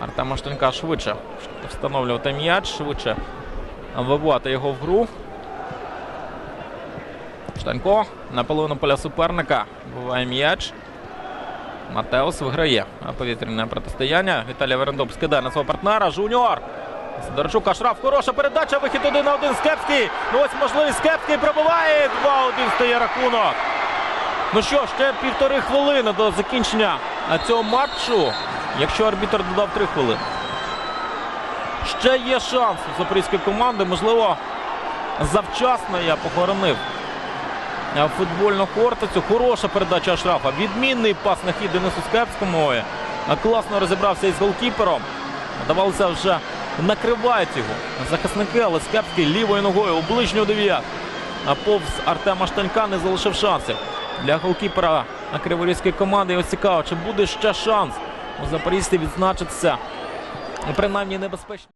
Артема Штанька швидше встановлювати м'яч, швидше вибувати його в гру. Штанько на половину поля суперника. Буває м'яч. Матеус виграє повітряне протистояння. Віталій Верендоп скидає на свого партнера. Жуніор. Сидорчук Ашраф. Хороша передача. Вихід один на один. Скепський. Ну ось можливість Скепський пробиває. 2-1 стає рахунок. Ну що, ще півтори хвилини до закінчення цього матчу. Якщо арбітр додав три хвилини. Ще є шанс у запорізької команди. Можливо, завчасно я похоронив е, футбольну кортицю. Хороша передача Ашрафа. Відмінний пас на хід Денису Скепському. Е, Класно розібрався із голкіпером. Давалося вже накривають його захисники, але Скепський лівою ногою у ближню дев'ят. А повз Артема Штанька не залишив шансів для голкіпера криворізької команди. Ось цікаво, чи буде ще шанс у запорізьці відзначитися принаймні небезпечно.